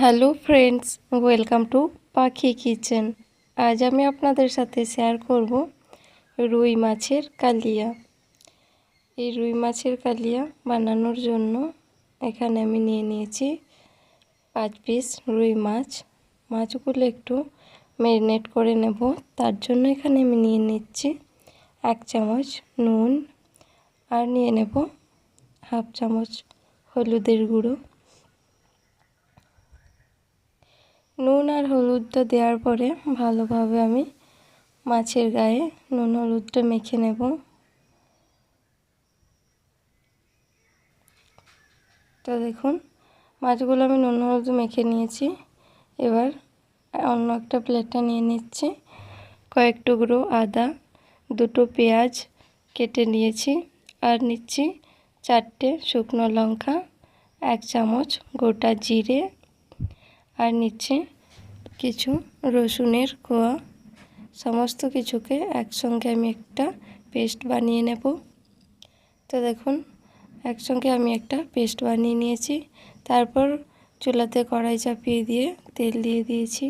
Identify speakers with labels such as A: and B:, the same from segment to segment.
A: Hello friends, welcome to Pakhi kitchen. আজ আমি আপনাদের সাথে শেয়ার করব রুই মাছের কালিয়া। এই রুই মাছের কালিয়া বানানোর জন্য এখানে আমি নিয়ে নিয়েছি পাঁচ পিস রুই মাছ। মাছগুলো একটু ম্যারিনেট করে নেব। তার জন্য এখানে আমি নিয়ে নিচ্ছি এক চামচ নুন। আর নিয়ে নেব হাফ চামচ হলুদের গুঁড়ো। নুন আর হলুদটা দেওয়ার পরে ভালোভাবে আমি মাছের গায়ে নুন হলুদটা মেখে নেব। তো দেখুন, মাছগুলো আমি নুন হলুদ মেখে নিয়েছি। এবার অন্য একটা প্লেটটা নিয়ে নিচ্ছি। কয়েক টুকরো আদা, দুটো পেঁয়াজ কেটে নিয়েছি আর নিচ্ছি চারটে শুকনো লঙ্কা, এক চামচ গোটা জিরে আর নিচ্ছে কিছু রসুনের কোয়া। সমস্ত কিছুকে একসঙ্গে আমি একটা পেস্ট বানিয়ে নেব। তো দেখুন, একসঙ্গে আমি একটা পেস্ট বানিয়ে নিয়েছি। তারপর চুলাতে কড়াই চাপিয়ে দিয়ে তেল দিয়ে দিয়েছি।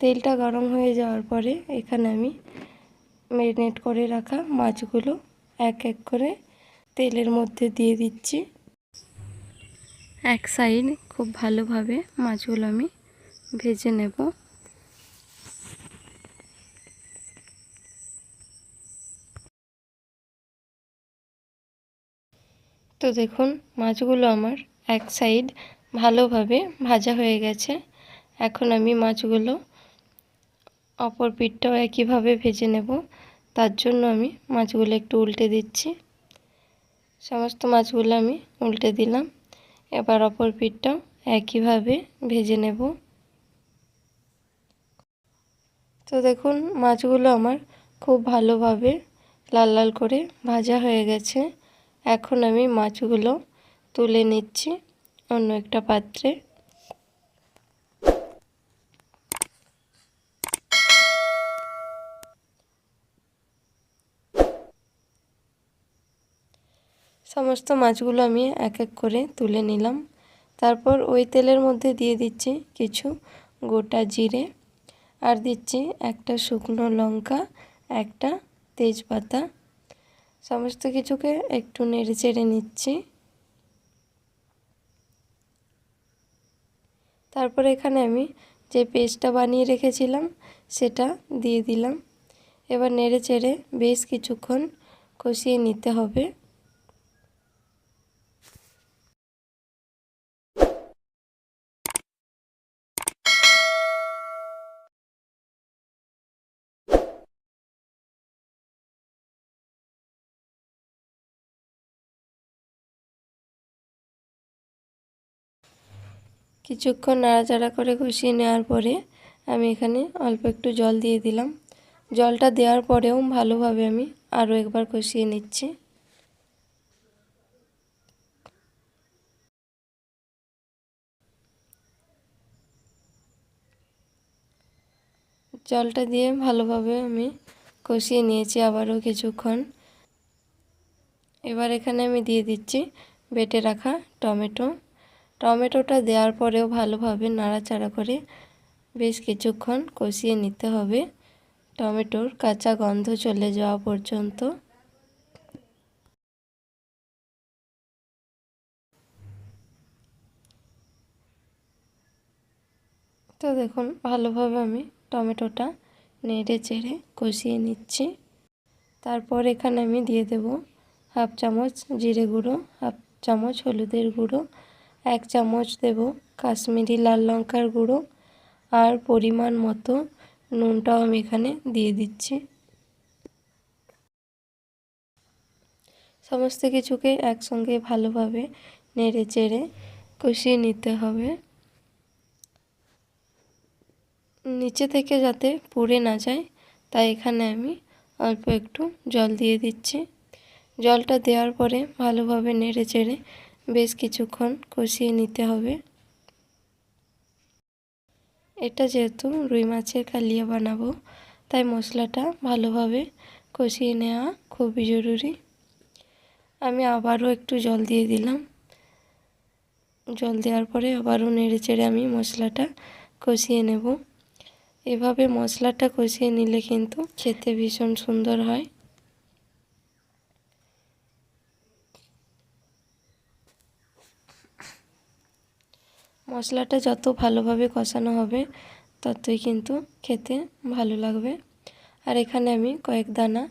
A: তেলটা গরম হয়ে যাওয়ার পরে এখানে আমি ম্যারিনেট করে রাখা মাছগুলো এক এক করে তেলের মধ্যে দিয়ে দিচ্ছি। এক সাইড খুব ভালোভাবে মাছগুলো আমি ভেজে নেব। তো দেখুন, মাছগুলো আমার এক সাইড ভালোভাবে ভাজা হয়ে গেছে। এখন আমি মাছগুলো অপর পিঠটাও একইভাবে ভেজে নেব। তার জন্য আমি মাছগুলো একটু উল্টে দিচ্ছি। সমস্ত মাছগুলো আমি উল্টে দিলাম। এবার অপর পিঠটাও একইভাবে ভেজে নেব। তো দেখুন, মাছগুলো আমার খুব ভালোভাবে লাল লাল করে ভাজা হয়ে গেছে। এখন আমি মাছগুলো তুলে নিচ্ছি অন্য একটা পাত্রে। সমস্ত মাছগুলো আমি এক এক করে তুলে নিলাম। তারপর ওই তেলের মধ্যে দিয়ে দিচ্ছি কিছু গোটা জিরে আর দিচ্ছি একটা শুকনো লঙ্কা, একটা তেজপাতা। সমস্ত কিছুকে একটু নেড়ে চেড়ে নিচ্ছি। তারপর এখানে আমি যে পেস্টটা বানিয়ে রেখেছিলাম সেটা দিয়ে দিলাম। এবার নেড়ে চেড়ে বেশ কিছুক্ষণ কষিয়ে নিতে হবে। কিছুক্ষণ নাড়াচাড়া করে কষিয়ে নেওয়ার পরে আমি এখানে অল্প একটু জল দিয়ে দিলাম। জলটা দেওয়ার পরেও ভালোভাবে আমি আরও একবার কষিয়ে নিচ্ছি। জলটা দিয়ে ভালোভাবে আমি কষিয়ে নিয়েছি আবারও কিছুক্ষণ। এবার এখানে আমি দিয়ে দিচ্ছি বেটে রাখা টমেটো। টমেটোটা দেওয়ার পরেও ভালোভাবে নাড়াচাড়া করে বেশ কিছুক্ষণ কষিয়ে নিতে হবে। টমেটোর কাঁচা গন্ধ চলে যাওয়া পর্যন্ত। তো দেখুন, ভালোভাবে আমি টমেটোটা নেড়ে চেড়ে কষিয়ে নিচ্ছি। তারপর এখানে আমি দিয়ে দেব হাফ চামচ জিরে গুঁড়ো, হাফ চামচ হলুদের গুঁড়ো এক চামচ দেব কাশ্মীরি লাল লঙ্কার গুঁড়ো আর পরিমাণ মতো নুনটাও আমি এখানে দিয়ে দিচ্ছি। সমস্ত কিছুকে একসঙ্গে ভালোভাবে নেড়ে চেড়ে কষিয়ে নিতে হবে। নিচে থেকে যাতে পুড়ে না যায়, তাই এখানে আমি অল্প একটু জল দিয়ে দিচ্ছি। জলটা দেওয়ার পরে ভালোভাবে নেড়ে চেড়ে বেশ কিছুক্ষণ কষিয়ে নিতে হবে। এটা যেহেতু রুই মাছের কালিয়া বানাবো, তাই মশলাটা ভালোভাবে কষিয়ে নেওয়া খুবই জরুরি। আমি আবারও একটু জল দিয়ে দিলাম। জল দেওয়ার পরে আবারও নেড়ে চেড়ে আমি মশলাটা কষিয়ে নেব। এভাবে মশলাটা কষিয়ে নিলে কিন্তু খেতে ভীষণ সুন্দর হয়। মশলাটা যত ভালোভাবে কষানো হবে, ততই কিন্তু খেতে ভালো লাগবে। আর এখানে আমি কয়েক দানা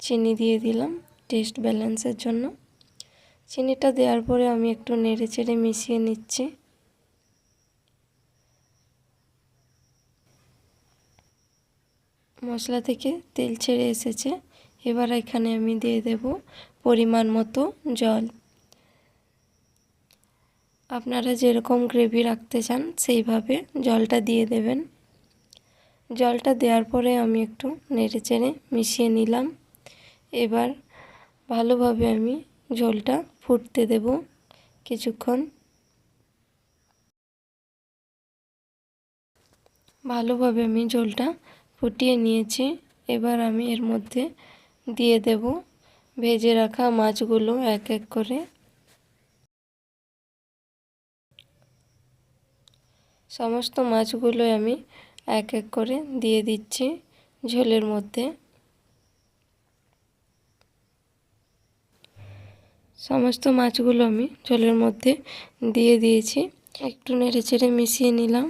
A: চিনি দিয়ে দিলাম টেস্ট ব্যালেন্সের জন্য। চিনিটা দেওয়ার পরে আমি একটু নেড়ে চেড়ে মিশিয়ে নিচ্ছি। মশলা থেকে তেল ছেড়ে এসেছে। এবার এখানে আমি দিয়ে দেব পরিমাণ মতো জল। আপনারা যেরকম গ্রেভি রাখতে চান, সেইভাবে জলটা দিয়ে দেবেন। জলটা দেওয়ার পরে আমি একটু নেড়ে চেড়ে মিশিয়ে নিলাম। এবার ভালোভাবে আমি ঝোলটা ফুটতে দেব কিছুক্ষণ। ভালোভাবে আমি ঝোলটা ফুটিয়ে নিয়েছি। এবার আমি এর মধ্যে দিয়ে দেব। ভেজে রাখা মাছগুলো এক এক করে। সমস্ত মাছগুলো আমি এক এক করে দিয়ে দিচ্ছি ঝোলের মধ্যে। সমস্ত মাছগুলো আমি ঝোলের মধ্যে দিয়ে দিয়েছি। একটু নেড়ে চেড়ে মিশিয়ে নিলাম।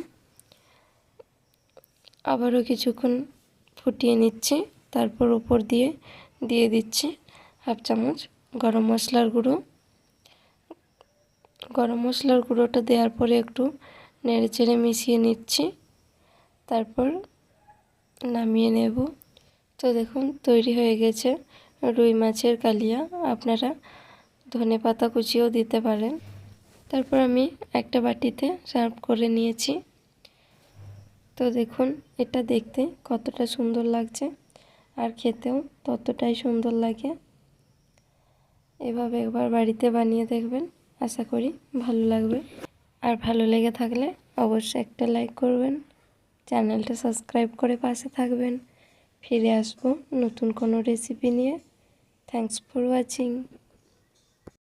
A: আবারও কিছুক্ষণ ফুটিয়ে নিচ্ছি, তারপর ওপর দিয়ে দিয়ে দিচ্ছি হাফ চামচ গরম মশলার গুঁড়ো। গরম মশলার গুঁড়োটা দেওয়ার পরে একটু নেড়ে চেড়ে মিশিয়ে নিচ্ছি। তারপর নামিয়ে নেব। তো দেখুন, তৈরি হয়ে গেছে রুই মাছের কালিয়া। আপনারা ধনে পাতা কুচিও দিতে পারেন। তারপর আমি একটা বাটিতে সার্ভ করে নিয়েছি। তো দেখুন, এটা দেখতে কতটা সুন্দর লাগছে আর খেতেও ততটাই সুন্দর লাগে। এভাবে একবার বাড়িতে বানিয়ে দেখবেন। আশা করি ভালো লাগবে। আর ভালো লেগে থাকলে অবশ্যই একটা লাইক করবেন। চ্যানেলটা সাবস্ক্রাইব করে পাশে থাকবেন। ফিরে আসব নতুন কোনো রেসিপি নিয়ে। Thanks for watching